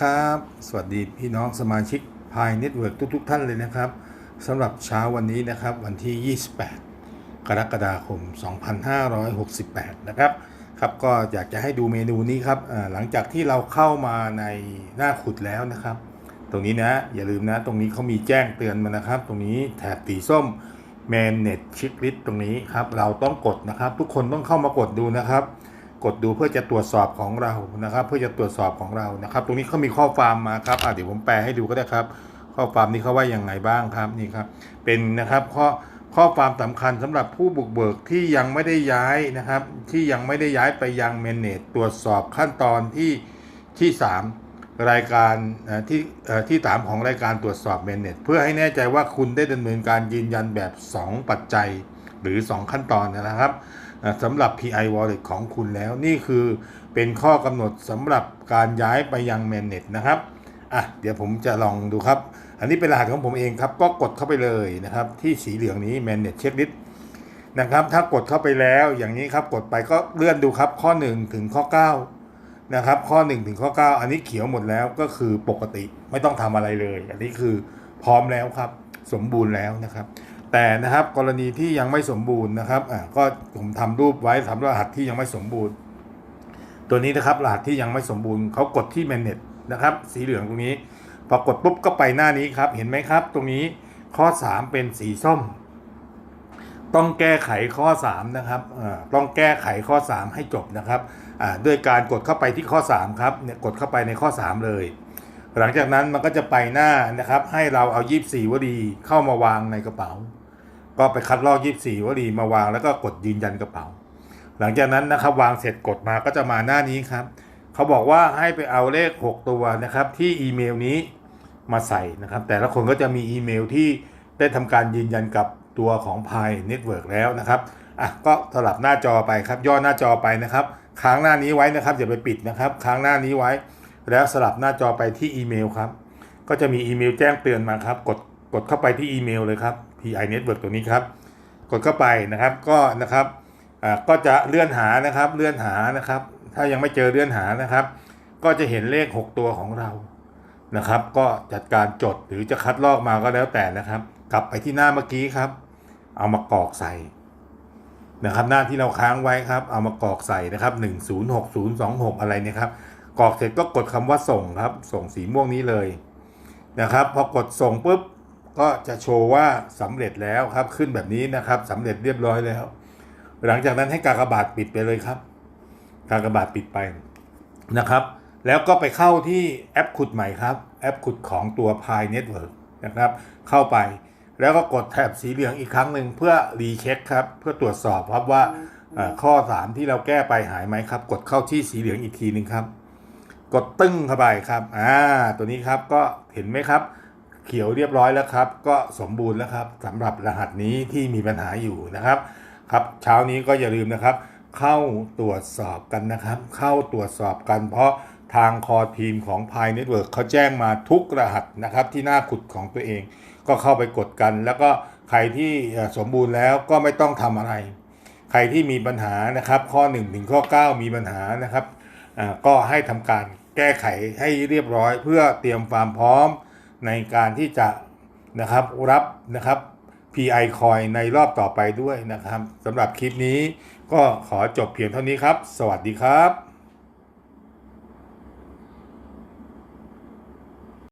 ครับ สวัสดีพี่น้องสมาชิกพายเน็ตเวิร์กทุกๆทท่านเลยนะครับสำหรับเช้าวันนี้นะครับวันที่ 28 กรกฎาคม 2568 นะครับครับก็อยากจะให้ดูเมนูนี้ครับหลังจากที่เราเข้ามาในหน้าขุดแล้วนะครับ ตรงนี้นะอย่าลืมนะ ตรงนี้เขามีแจ้งเตือนมานะครับ ตรงนี้แถบสีส้ม Manage Checklist ตรงนี้ครับเราต้องกดนะครับ ทุกคนต้องเข้ามากดดูนะครับ กดดูเพื่อจะตรวจสอบของเรานะครับ เพื่อจะตรวจสอบของเรานะครับ ตรงนี้เขามีข้อความมาครับอะเดี๋ยวผมแปลให้ดูก็ได้ครับ ข้อความนี้เขาว่าอยังไงบ้างครับนี่ครับ เป็นนะครับข้อข้อความสำคัญสำหรับผู้บุกเบิกที่ยังไม่ได้ย้ายนะครับ ที่ยังไม่ได้ย้ายไปยังเมนเนตตรวจสอบขั้นตอนที่ที่ 3 รายการที่ที่สามของรายการตรวจสอบเมนเนตเพื่อให้แน่ใจว่าคุณได้ดำเนินการยืนยันแบบ 2 ปัจจัย หรือ 2 ขั้นตอนนะครับสำหรับ PI Wallet ของคุณแล้วนี่คือเป็นข้อกำหนดสำหรับการย้ายไปยัง Mainnet นะครับอะเดี๋ยวผมจะลองดูครับ อันนี้เป็นรหัสของผมเองครับ ก็กดเข้าไปเลยนะครับ ที่สีเหลืองนี้ Mainnet Checklist นะครับ ถ้ากดเข้าไปแล้วอย่างนี้ครับกดไปก็เลื่อนดูครับ ข้อ 1 ถึงข้อ 9 นะครับ ข้อ 1 ถึงข้อ 9 อันนี้เขียวหมดแล้วก็คือปกติไม่ต้องทำอะไรเลย อันนี้คือพร้อมแล้วครับ สมบูรณ์แล้วนะครับ แต่นะครับกรณีที่ยังไม่สมบูรณ์นะครับอ่าก็ผมทำรูปไว้สำหรับรหัสที่ยังไม่สมบูรณ์ ตัวนี้นะครับรหัสที่ยังไม่สมบูรณ์เขากดที่ Manage นะครับ สีเหลืองตรงนี้พอกดปุ๊บก็ไปหน้านี้ครับ เห็นไหมครับ ตรงนี้ข้อ 3 เป็นสีส้ม ต้องแก้ไขข้อ 3 นะครับอ่าต้องแก้ไขข้อ 3 ให้จบนะครับอ่าด้วยการกดเข้าไปที่ข้อ 3 ครับเนี่ยกดเข้าไปในข้อ 3 เลย หลังจากนั้นมันก็จะไปหน้านะครับ ให้เราเอา 24วลีเข้ามาวางในกระเป๋า ก็ไปคัดลอก 24วลีมาวางแล้วก็กดยืนยันกระเป๋า หลังจากนั้นนะครับวางเสร็จกดมาก็จะมาหน้านี้ครับเขาบอกว่าให้ไปเอาเลข 6 ตัวนะครับที่อีเมลนี้มาใส่นะครับ แต่ละคนก็จะมีอีเมลที่ได้ทำการยืนยันกับตัวของ p i Network แล้วนะครับอะก็สลับหน้าจอไปครับ ย่อหน้าจอไปนะครับค้างหน้านี้ไว้นะครับอย่าไปปิดนะครับค้างหน้านี้ไว้ แล้วสลับหน้าจอไปที่อีเมลครับ ก็จะมีอีเมลแจ้งเตือนมาครับ กดกดเข้าไปที่อีเมลเลยครับ PI Network ตัวนี้ครับ กดเข้าไปนะครับก็นะครับก็จะเลื่อนหานะครับเลื่อนหานะครับ ถ้ายังไม่เจอเลื่อนหานะครับ ก็จะเห็นเลข 6 ตัวของเรานะครับ ก็จัดการจดหรือจะคัดลอกมาก็แล้วแต่นะครับ กลับไปที่หน้าเมื่อกี้ครับ เอามากรอกใส่นะครับหน้าที่เราค้างไว้ครับ เอามากรอกใส่นะครับ 106026 อะไรเนี่ยครับกรอกเสร็จก็กดคำว่าส่งครับ ส่งสีม่วงนี้เลยนะครับ พอกดส่งปุ๊บ ก็จะโชว์ว่าสำเร็จแล้วครับขึ้นแบบนี้นะครับสำเร็จเรียบร้อยแล้ว หลังจากนั้นให้กากบาทปิดไปเลยครับ กากบาทปิดไปนะครับ แล้วก็ไปเข้าที่แอปขุดใหม่ครับ แอปขุดของตัว Pi Network นะครับ เข้าไปแล้วก็กดแถบสีเหลืองอีกครั้งหนึ่งเพื่อรีเช็คครับ เพื่อตรวจสอบครับว่าเอ่อข้อ 3 ที่เราแก้ไปหายไหมครับ กดเข้าที่สีเหลืองอีกทีหนึ่งครับ กดตึ้งเข้าไปครับอ่าตัวนี้ครับก็เห็นไหมครับ เขียวเรียบร้อยแล้วครับ ก็สมบูรณ์แล้วครับสำหรับรหัสนี้ที่มีปัญหาอยู่นะครับ ครับเช้านี้ก็อย่าลืมนะครับ เข้าตรวจสอบกันนะครับ เข้าตรวจสอบกัน เพราะทางคอทีมของ Pi Network เขาแจ้งมาทุกรหัสนะครับ ที่หน้าขุดของตัวเอง ก็เข้าไปกดกัน แล้วก็ใครที่สมบูรณ์แล้วก็ไม่ต้องทำอะไร ใครที่มีปัญหานะครับ ข้อ1ถึงข้อ 9 มีปัญหานะครับอ่าก็ให้ทำการแก้ไขให้เรียบร้อยเพื่อเตรียมความพร้อม ในการที่จะนะครับรับนะครับ PI Coin ในรอบต่อไปด้วยนะครับสำหรับคลิปนี้ก็ขอจบเพียงเท่านี้ครับ สวัสดีครับ